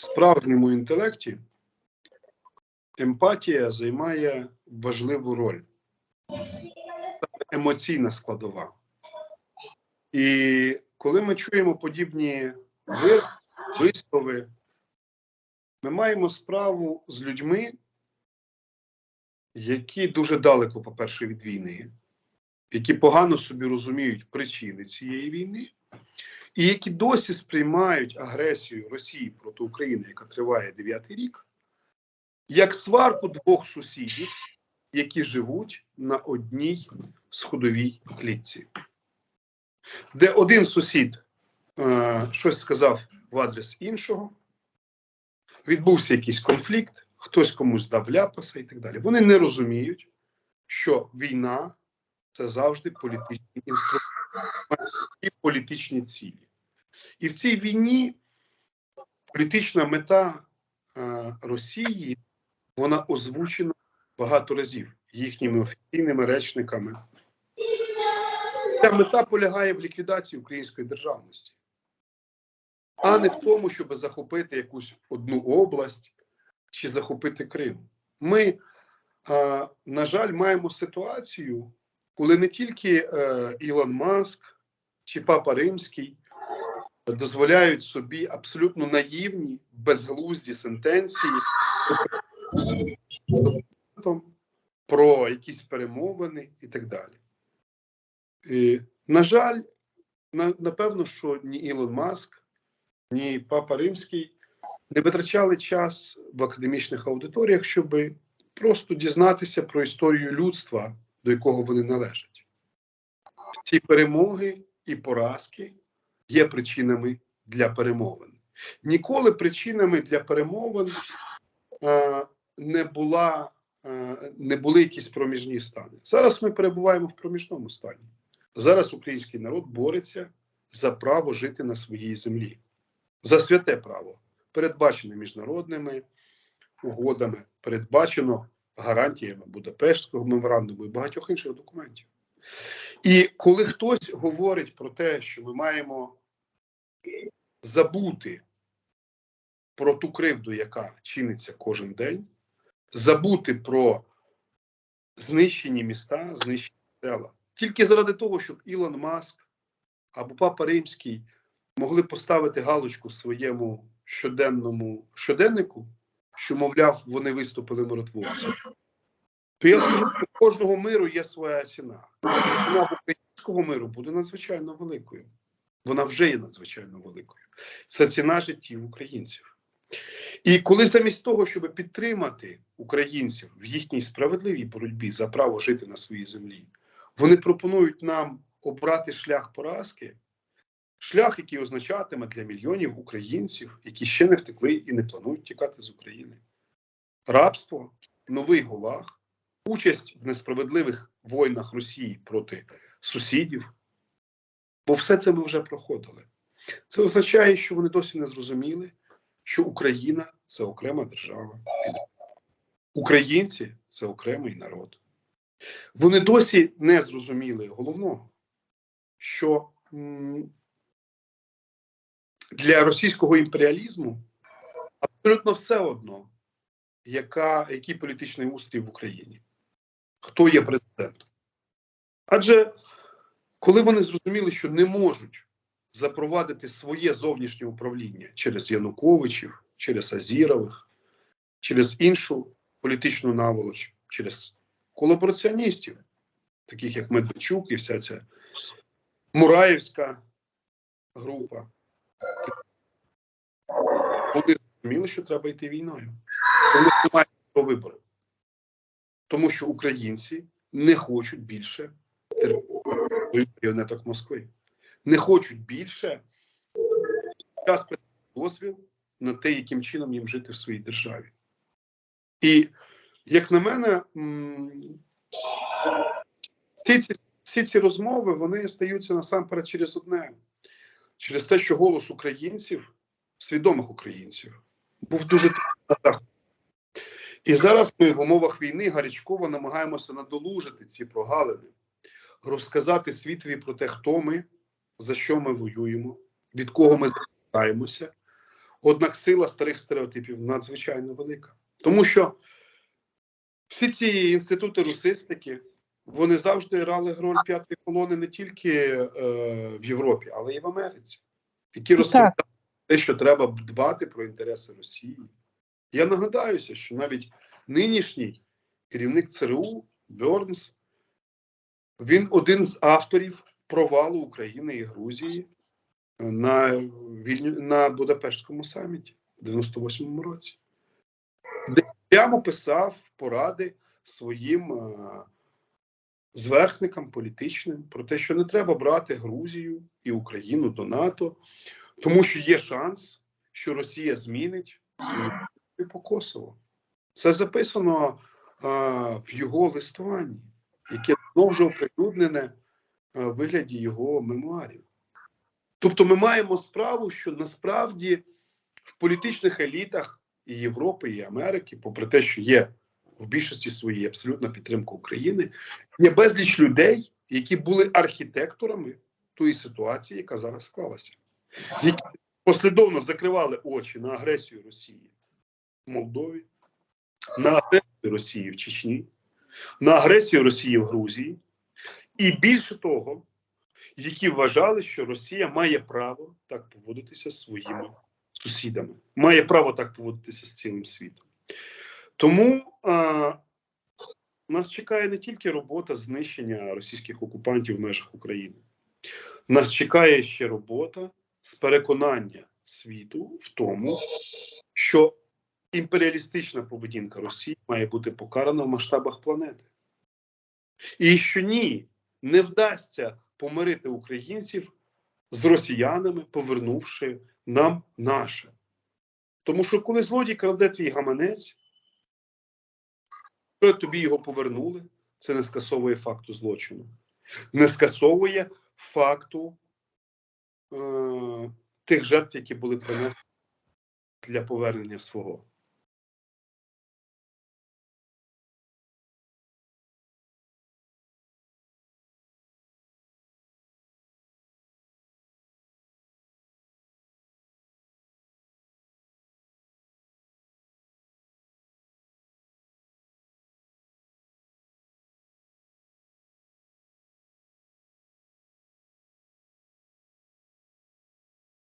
Справжньому інтелекті емпатія займає важливу роль. Емоційна складова. І коли ми чуємо подібні вислови, ми маємо справу з людьми, які дуже далеко, по-перше, від війни, які погано собі розуміють причини цієї війни, і які досі сприймають агресію Росії проти України, яка триває дев'ятий рік, як сварку двох сусідів, які живуть на одній сходовій клітці, де один сусід е, щось сказав в адрес іншого, відбувся якийсь конфлікт, хтось комусь дав ляпаса і так далі. Вони не розуміють, що війна це завжди політичний інструмент політичні цілі. І в цій війні політична мета е, Росії вона озвучена багато разів їхніми офіційними речниками. Ця мета полягає в ліквідації української державності, а не в тому, щоб захопити якусь одну область чи захопити Крим. Ми, е, на жаль, маємо ситуацію, коли не тільки е, Ілон Маск чи Папа Римський дозволяють собі абсолютно наївні, безглузді сентенції про якісь перемовини і так далі. І, на жаль, на, напевно, що ні Ілон Маск, ні Папа Римський не витрачали час в академічних аудиторіях, щоб просто дізнатися про історію людства, до якого вони належать. Ці перемоги і поразки є причинами для перемовин. Ніколи причинами для перемовин е, не була. е, Не були якісь проміжні стани. Зараз ми перебуваємо в проміжному стані. Зараз український народ бореться за право жити на своїй землі, за святе право, передбачене міжнародними угодами, передбачено гарантіями Будапештського меморандуму і багатьох інших документів. І коли хтось говорить про те, що ми маємо забути про ту кривду, яка чиниться кожен день, забути про знищені міста, знищені села, тільки заради того, щоб Ілон Маск або Папа Римський могли поставити галочку в своєму щоденному щоденнику, що, мовляв, вони виступили миротворцями. То я скажу, що кожного миру є своя ціна. Ціна українського миру буде надзвичайно великою. Вона вже є надзвичайно великою. Це ціна життів українців. І коли замість того, щоб підтримати українців в їхній справедливій боротьбі за право жити на своїй землі, вони пропонують нам обрати шлях поразки, шлях, який означатиме для мільйонів українців, які ще не втекли і не планують тікати з України. Рабство, новий гулаг, участь в несправедливих війнах Росії проти сусідів. Бо все це ми вже проходили. Це означає, що вони досі не зрозуміли, що Україна це окрема держава. Українці це окремий народ. Вони досі не зрозуміли головного, що для російського імперіалізму абсолютно все одно, яка, який політичний устрій в Україні, хто є президентом. Адже коли вони зрозуміли, що не можуть запровадити своє зовнішнє управління через Януковичів, через Азірових, через іншу політичну наволоч, через колабораціоністів, таких як Медведчук і вся ця Мураївська група. Вони зрозуміли, що треба йти війною. Вони не мають вибору. Тому що українці не хочуть більше маріонеток Москви. Не хочуть більше час дозвіл на те, яким чином їм жити в своїй державі. І, як на мене, всі ці, всі ці розмови вони стаються насамперед через одне, через те, що голос українців, свідомих українців, був дуже так. І зараз ми в умовах війни гарячково намагаємося надолужити ці прогалини, розказати світові про те, хто ми, за що ми воюємо, від кого ми захищаємося, Однак сила старих стереотипів надзвичайно велика. Тому що всі ці інститути русистики вони завжди грали роль п'ятої колони не тільки е, в Європі, але й в Америці, які розповідають те, що треба дбати про інтереси Росії. Я нагадаюся, що навіть нинішній керівник ЦРУ Бернс, він один з авторів провалу України і Грузії на, Вільню, на Будапештському саміті в 98-му році, де прямо писав поради своїм е, зверхникам політичним про те, що не треба брати Грузію і Україну до НАТО, тому що є шанс, що Росія змінить по Косово. Це записано а, в його листуванні, яке знову ж оприлюднене в вигляді його мемуарів. Тобто ми маємо справу, що насправді в політичних елітах і Європи, і Америки, попри те, що є в більшості своїй абсолютна підтримка України, є безліч людей, які були архітекторами тої ситуації, яка зараз склалася, які послідовно закривали очі на агресію Росії в Молдові, на агресію Росії в Чечні, на агресію Росії в Грузії, і більше того, які вважали, що Росія має право так поводитися з своїми сусідами, має право так поводитися з цілим світом. Тому а, нас чекає не тільки робота знищення російських окупантів в межах України, нас чекає ще робота з переконання світу в тому, що імперіалістична поведінка Росії має бути покарана в масштабах планети. І що ні, не вдасться помирити українців з росіянами, повернувши нам наше. Тому що коли злодій краде твій гаманець, то тобі його повернули, це не скасовує факту злочину, не скасовує факту тих жертв, які були принесені для повернення свого.